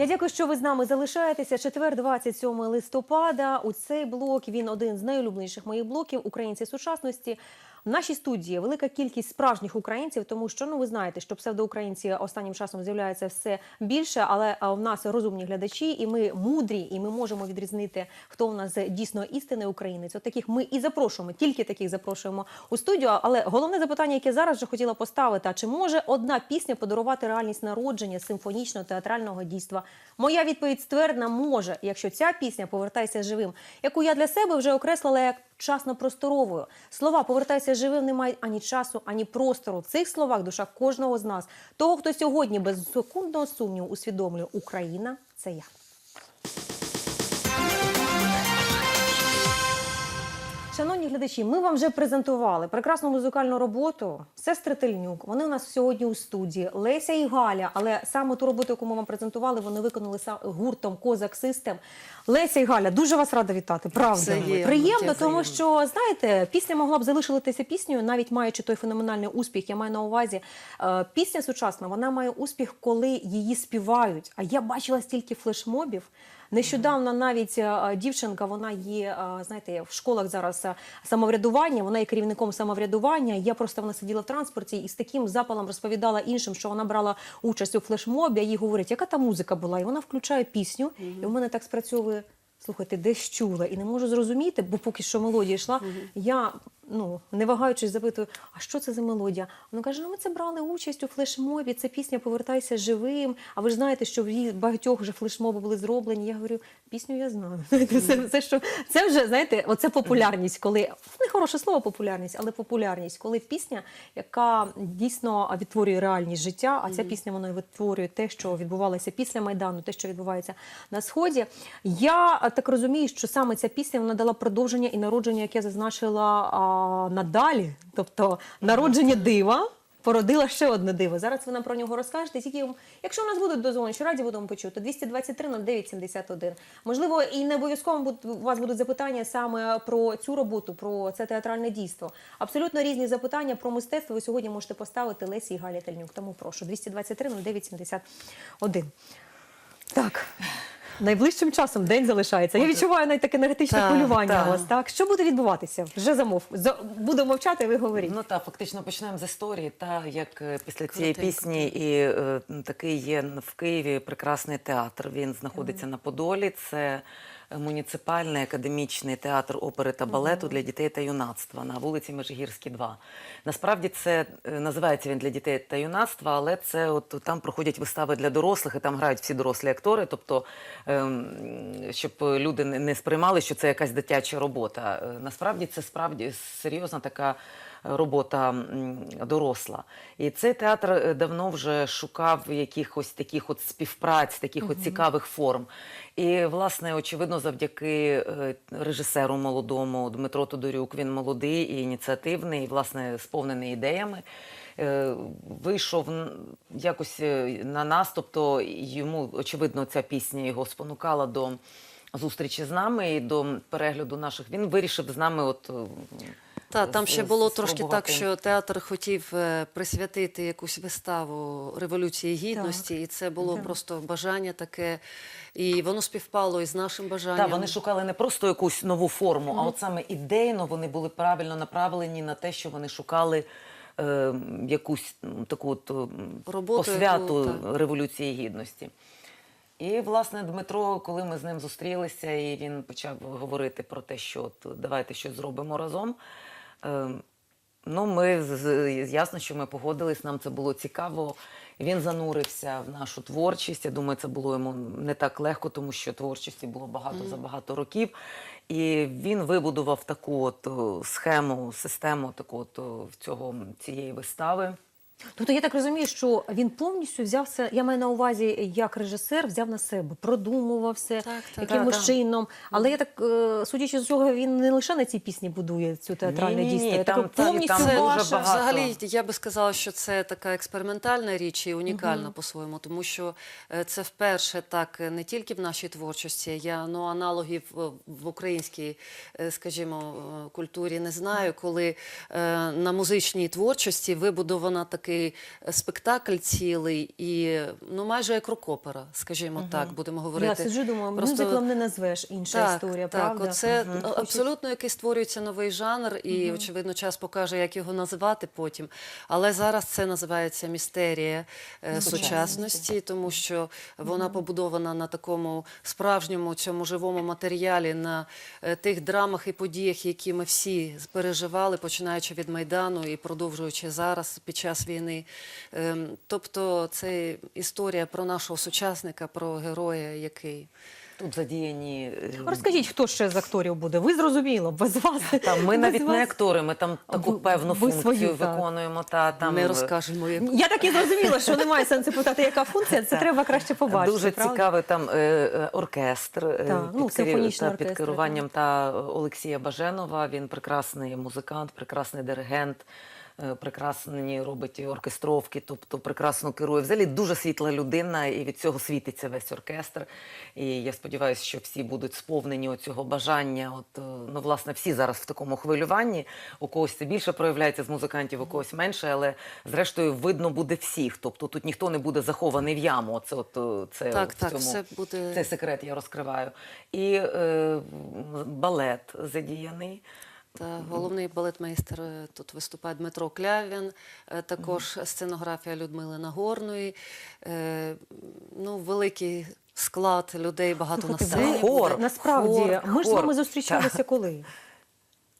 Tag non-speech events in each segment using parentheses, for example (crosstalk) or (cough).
Я дякую, що ви з нами залишаєтеся. Четвер, 27 листопада. У цей блок він один з найулюбленіших моїх блоків Українці сучасності. В нашій студії велика кількість справжніх українців, тому що ну ви знаєте, що псевдоукраїнці останнім часом з'являється все більше, але в нас розумні глядачі, і ми мудрі, і ми можемо відрізнити, хто у нас дійсно істинний українець. От таких ми і запрошуємо, тільки таких запрошуємо у студію. Але головне запитання, яке зараз вже хотіла поставити: а чи може одна пісня подарувати реальність народження симфонічного театрального дійства? Моя відповідь ствердна може, якщо ця пісня повертайся живим, яку я для себе вже окреслила як часно-просторовою. Слова повертайся живим не мають ані часу, ані простору. В цих словах душа кожного з нас, того, хто сьогодні без секундного сумніву усвідомлює Україна це я. Шановні глядачі, ми вам вже презентували прекрасну музикальну роботу. Сестри Тельнюк. Вони у нас сьогодні у студії. Леся і Галя. Але саме ту роботу, яку ми вам презентували, вони виконали гуртом Козак Систем. Леся і Галя, дуже вас рада вітати. Правда, приємно, дякую. тому що знаєте, пісня могла б залишитися піснею, навіть маючи той феноменальний успіх. Я маю на увазі. е, Пісня сучасна, вона має успіх, коли її співають. А я бачила стільки флешмобів. Нещодавно навіть е, дівчинка, вона є, е, знаєте, в школах зараз самоврядування, вона є керівником самоврядування. Я просто вона сиділа в транспорті і з таким запалом розповідала іншим, що вона брала участь у флешмобі. А їй говорить, яка та музика була, і вона включає пісню, і в мене так спрацьовує. Слухайте, десь чула і не можу зрозуміти, бо поки що мелодія йшла. Я ну не вагаючись запитую, а що це за мелодія? Вона каже: ну ми це брали участь у флешмобі. Це пісня Повертайся живим. А ви ж знаєте, що в багатьох вже флешмоби були зроблені. Я говорю, пісню я знаю. (laughs) Це, це що це вже знаєте, оце популярність, коли не хороше слово популярність, але популярність, коли пісня, яка дійсно відтворює реальність життя, а ця пісня вона відтворює те, що відбувалося після майдану, те, що відбувається на сході. Я так розумію, що саме ця пісня вона дала продовження і народження, яке зазначила надалі, тобто народження дива. Породила ще одне диво. Зараз ви нам про нього розкажете. Тільки якщо у нас будуть дозволені, що раді будемо почути 223 09 71. Можливо, і не обов'язково у вас будуть запитання саме про цю роботу, про це театральне дійство. Абсолютно різні запитання про мистецтво. Ви сьогодні можете поставити Лесі і Галі Тельнюк. Тому прошу 223 09 71. Так. Найближчим часом день залишається. Я відчуваю навіть таке енергетичне Так, хвилювання у вас. Так що буде відбуватися? Вже замов. За- Буду мовчати, ви говоріть. Ну та фактично почнемо з історії. Та як е, після цієї пісні і е, такий є в Києві прекрасний театр. Він знаходиться на Подолі. Це муніципальний академічний театр опери та балету для дітей та юнацтва на вулиці Межигірській, 2. Насправді це е, називається він для дітей та юнацтва, але це от там проходять вистави для дорослих, і там грають всі дорослі актори. Тобто, ем, щоб люди не сприймали, що це якась дитяча робота. Е, Насправді це справді серйозна така робота доросла. І цей театр е, давно вже шукав якихось таких от співпраць, таких от цікавих форм. І, власне, очевидно, завдяки е, режисеру молодому Дмитро Тодорюк, він молодий і ініціативний, і, власне, сповнений ідеями. е, Вийшов якось на нас, тобто йому, очевидно, ця пісня його спонукала до зустрічі з нами і до перегляду наших. Він вирішив з нами от Та там ще було трошки так, що театр хотів е, присвятити якусь виставу революції гідності, і це було Так. просто бажання таке, і воно співпало із нашим бажанням. Так, вони шукали не просто якусь нову форму, а от саме ідейно вони були правильно направлені на те, що вони шукали е, якусь таку от, Роботу, посвяту яку, Революції Гідності. І, власне, Дмитро, коли ми з ним зустрілися, і він почав говорити про те, що от, давайте щось зробимо разом. Е, Ну, ми ясно, що ми погодились, нам це було цікаво. Він занурився в нашу творчість. Я думаю, це було йому не так легко, тому що творчості було багато за багато років. І він вибудував таку от схему, систему таку от цього цієї вистави. Тобто я так розумію, що він повністю взяв це. Я маю на увазі, як режисер взяв на себе, продумував все Так, так. якимось Так, так. чином. Але я так е, судячи з цього, він не лише на цій пісні будує цю театральне Ні-ні-ні, дійство. Там- так там- там ваша. взагалі, я би сказала, що це така експериментальна річ і унікальна по-своєму, тому що е, це вперше так е, не тільки в нашій творчості. Я ну аналогів в, українській, скажімо, культурі не знаю, коли на музичній творчості вибудована такий такий е, спектакль цілий і ну майже як рок-опера, скажімо так, будемо говорити. Я сиджу, думаю, Просто- мюзиклом не назвеш інша історія, так, правда? Оце а- абсолютно який створюється новий жанр, і очевидно, час покаже, як його називати потім. Але зараз це називається містерія е, сучасності, тому що вона побудована на такому справжньому цьому живому матеріалі, на е, тих драмах і подіях, які ми всі переживали, починаючи від майдану і продовжуючи зараз під час війни. Ем, Тобто, це історія про нашого сучасника, про героя, який. Тут задіяні. е, Розкажіть, хто ще з акторів буде? Ви зрозуміло, без вас. Там, ми без навіть вас. не актори, ми там таку ви- певну ви функцію свою, виконуємо. Та, там, Ми е, розкажемо. як- Я так і зрозуміла, що немає сенсу питати, яка функція. Це треба краще побачити. Дуже правда? цікавий там е, оркестр е, Так, ну, під, керів- симфонічний та, під оркестр, керуванням та Олексія Баженова. Він прекрасний музикант, прекрасний диригент. Е, Прекрасні робить оркестровки, тобто прекрасно керує. Взагалі дуже світла людина, і від цього світиться весь оркестр. І я сподіваюся, що всі будуть сповнені цього бажання. От е, ну, власне, всі зараз в такому хвилюванні. У когось це більше проявляється з музикантів, у когось менше, але зрештою видно буде всіх. Тобто тут ніхто не буде захований в яму. Оце от е, це Так, в так, цьому все буде- цей секрет я розкриваю. І е, балет задіяний. Та головний балетмейстер е, тут виступає Дмитро Клявін, е, також сценографія Людмили Нагорної. Е, Ну, великий склад людей, багато на сцені. Хор. Насправді, хор, ми ж з хор. вами зустрічалися (laughs) коли?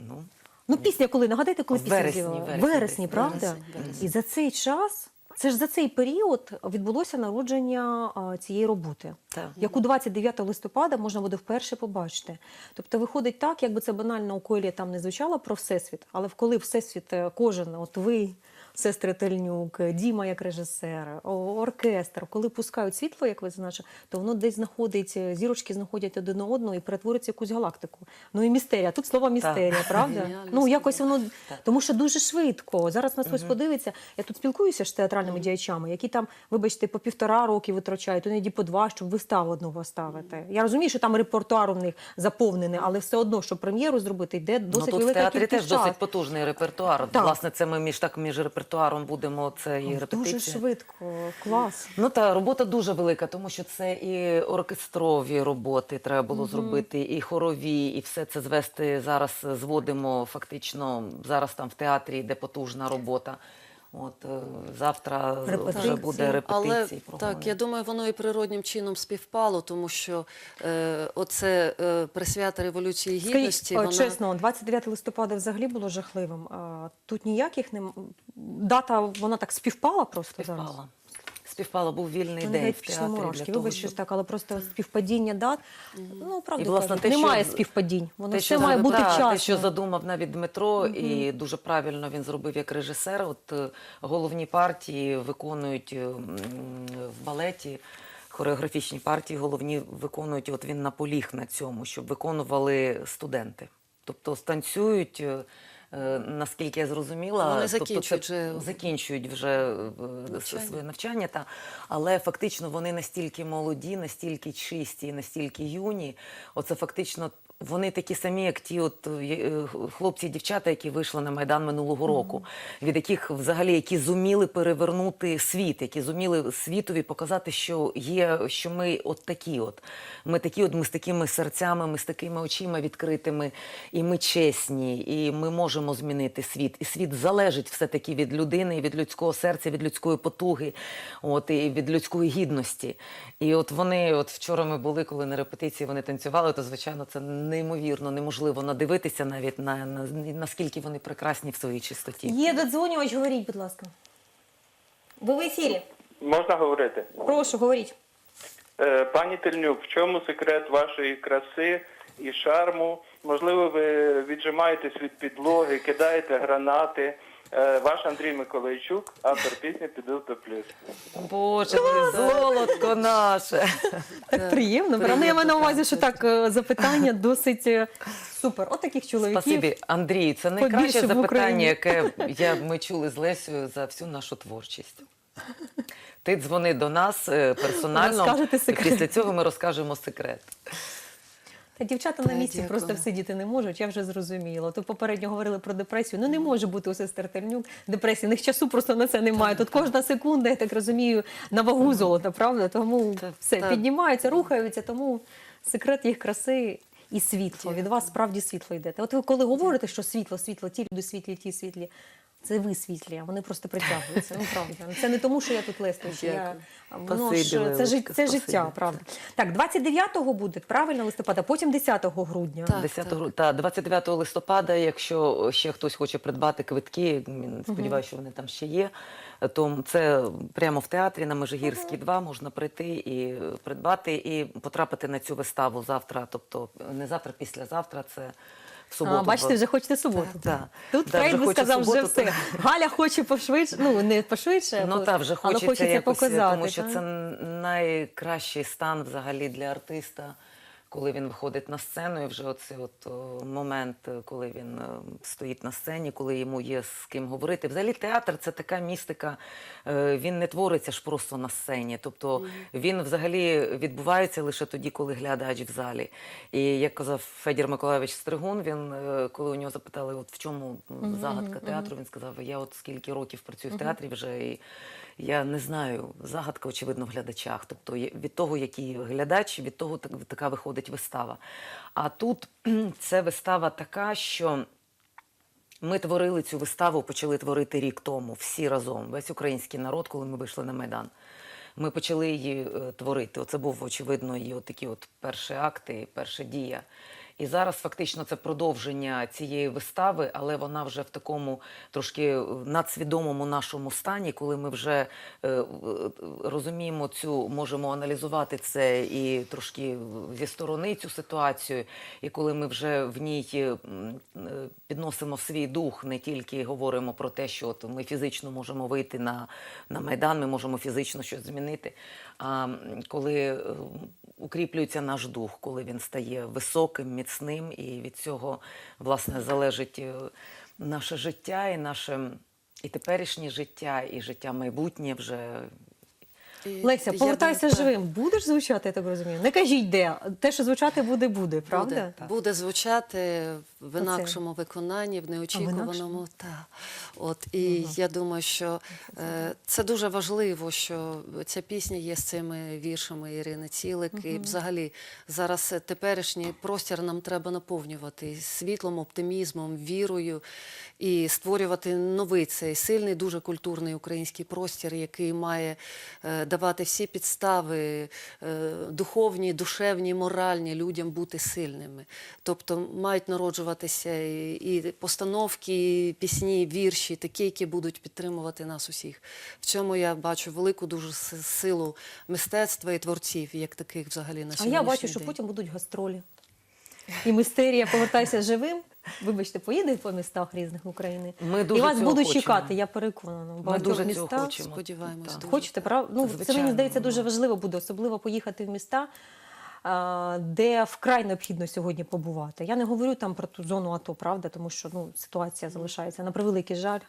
Ну, Ну, пісня коли? Нагадайте, коли пісня вересні, з'явила? вересні вересні, правда? Вересень. І за цей час, це ж за цей період відбулося народження цієї роботи. Так. Яку 29 листопада можна буде вперше побачити. Тобто виходить так, якби це банально у колі там не звучало про всесвіт, але коли всесвіт е, кожен, от ви, сестри Тельнюк, Діма як режисер, оркестр, коли пускають світло, як ви зазначили, то воно десь знаходить, е, зірочки знаходять один одного і перетворюється якусь галактику. Ну і містерія. Тут слово містерія, правда? Геніально Ну якось воно Так. тому що дуже швидко. Зараз нас хтось подивиться. Я тут спілкуюся ж з театральними діячами, які там, вибачте, по півтора роки витрачають, іноді по два, щоб виставу одну поставити. Я розумію, що там репертуар у них заповнений, але все одно, щоб прем'єру зробити, йде ну досить тут в театрі теж досить потужний репертуар. Так. Власне, це ми між так між репертуаром будемо. Це і репетиції. Дуже швидко, клас. Ну та робота дуже велика, тому що це і оркестрові роботи треба було зробити, і хорові, і все це звести зараз. Зводимо фактично зараз там в театрі, йде потужна робота. От завтра завтра вже буде репетиції. Але так, я думаю, воно і природнім чином співпало, тому що е, оце е, присвята Революції Гідності. Скажіть, вона... чесно, 29 листопада взагалі було жахливим. А, Тут ніяких не дата, вона так співпала просто зараз. Співпала. Співпала, був вільний день в пішли театрі. мурашки. для того, Вибачте, щоб... так, але просто співпадіння дат. Ну, правда, І, власне, кажуть, те, що- немає співпадінь. Воно Те, все що, має бути та, те, що задумав навіть Дмитро, і дуже правильно він зробив як режисер. От е, головні партії виконують е, м, в балеті. Хореографічні партії головні виконують. От він наполіг на цьому, щоб виконували студенти. Тобто станцюють, е, наскільки я зрозуміла, Вони тобто закінчують це- вже закінчують вже е, навчання. своє навчання, та але фактично вони настільки молоді, настільки чисті, настільки юні. Оце фактично. Вони такі самі, як ті, от е, е, хлопці і дівчата, які вийшли на майдан минулого року, від яких взагалі які зуміли перевернути світ, які зуміли світові показати, що є, що ми от такі, от ми такі, от ми з такими серцями, ми з такими очима відкритими, і ми чесні, і ми можемо змінити світ. І світ залежить все таки від людини, від людського серця, від людської потуги, от і від людської гідності. І от вони, от вчора ми були, коли на репетиції вони танцювали, то звичайно це неймовірно, неможливо надивитися навіть на, на наскільки вони прекрасні в своїй чистоті. Є додзвонювач, говоріть, будь ласка. Ви в ефірі. Можна говорити? Прошу, говоріть. Е, Пані Тельнюк, в чому секрет вашої краси і шарму? Можливо, ви віджимаєтесь від підлоги, кидаєте гранати. Е, Ваш Андрій Миколайчук, автор пісні «Піду топлюсь». Боже, мій золотко наше. Так приємно. правда? Ну, я маю на увазі, що так е, запитання досить е, супер. От таких чоловіків. Спасибі, Андрій. Це найкраще побільше в Україні. запитання, яке я, ми чули з Лесею за всю нашу творчість. Ти дзвони до нас е, персонально. Розкажете секрет. Після цього ми розкажемо секрет. Та дівчата на місці дякую. просто всидіти не можуть, я вже зрозуміла. То попередньо говорили про депресію. Ну не може бути у сестер Тернюк депресії. Них часу просто на це немає. Тут кожна секунда, я так розумію, на вагу золота, правда? Тому все піднімаються, рухаються, тому секрет їх краси. І світло від вас справді світло йде. От ви коли говорите, що світло, світло, ті люди світлі, ті світлі, це ви світлі, а вони просто притягуються. Ну правда. Це не тому, що я тут лесту, я воно ж це, Лилочка, жит- це життя, правда. Так, 29-го буде правильно листопада, потім 10 грудня. Так. 10 гру- та 29 листопада, якщо ще хтось хоче придбати квитки, сподіваюся, що вони там ще є. То це прямо в театрі на Межигірській 2 можна прийти і е, придбати, і потрапити на цю виставу завтра. Тобто не завтра, післязавтра. Це в суботу. А, бачите, вже хочете суботу. Так, Тут да, Фрейд би сказав вже все. так. Галя хоче пошвидше, ну не пошвидше, Ну та, так, вже але хочеться, хочеться якось, показати. тому що та? це найкращий стан взагалі для артиста, коли він виходить на сцену, і вже оцей от момент, е, коли він е, стоїть на сцені, коли йому є з ким говорити. Взагалі театр це така містика, е, він не твориться ж просто на сцені. Тобто він взагалі відбувається лише тоді, коли глядач в залі. І як казав Федір Миколаївич Стригун, він коли у нього запитали, от в чому загадка театру, він сказав: я от скільки років працюю в театрі вже і. Я не знаю, загадка, очевидно, в глядачах. Тобто від того, який глядач, від того так- така виходить вистава. А тут (clears throat) це вистава така, що ми творили цю виставу, почали творити рік тому, всі разом, весь український народ, коли ми вийшли на Майдан. Ми почали її е, творити. Оце був, очевидно, її от такі от перші акти, перша дія. І зараз фактично це продовження цієї вистави, але вона вже в такому трошки е, надсвідомому нашому стані, коли ми вже е, е, розуміємо цю, можемо аналізувати це і трошки зі сторони цю ситуацію. І коли ми вже в ній е, підносимо свій дух, не тільки говоримо про те, що от ми фізично можемо вийти на, на майдан, ми можемо фізично щось змінити. А коли укріплюється наш дух, коли він стає високим, міцним, і від цього власне залежить е, наше життя і наше і теперішнє життя, і життя майбутнє вже. Леся, я повертайся живим. Будеш звучати, я так розумію? Не кажіть де. Те, що звучати буде, буде, правда? Буде, буде звучати в інакшому виконанні, в неочікуваному. Та. От, і я думаю, що е, це дуже важливо, що ця пісня є з цими віршами Ірини Цілик. І взагалі зараз теперішній простір нам треба наповнювати світлом, оптимізмом, вірою і створювати новий цей сильний, дуже культурний український простір, який має е, давати всі підстави е, духовні, душевні, моральні людям бути сильними. Тобто мають народжуватися і, постановки, і пісні, вірші, такі, які будуть підтримувати нас усіх. В цьому я бачу велику дуже силу мистецтва і творців, як таких взагалі на А я бачу, що потім будуть гастролі. І мистерія повертайся живим. Вибачте, поїде по містах різних України. Ми дуже і вас цього будуть хочемо. чекати, я переконана. В Ми багатьох дуже цього містах. хочемо. Сподіваємось, Так. дуже. Хочете, правда? Ну, це Звичайно, мені здається дуже ну. важливо буде, особливо поїхати в міста, а, де вкрай необхідно сьогодні побувати. Я не говорю там про ту зону АТО, правда, тому що ну, ситуація залишається на превеликий жаль.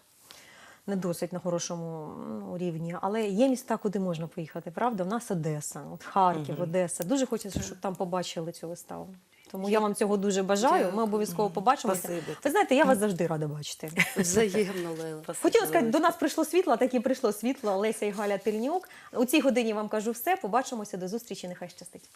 Не досить на хорошому ну, рівні, але є міста, куди можна поїхати. Правда, у нас Одеса, от Харків, Одеса. Дуже хочеться, щоб там побачили цю виставу. Тому я вам цього дуже бажаю. Ми обов'язково побачимося. Спасибі. Ви знаєте, я вас завжди рада бачити. (laughs) Взаємно, Лейла. Хотіла сказати, до нас прийшло світло, так і прийшло світло. Леся і Галя Тельнюк. У цій годині вам кажу все. Побачимося до зустрічі. Нехай щастить.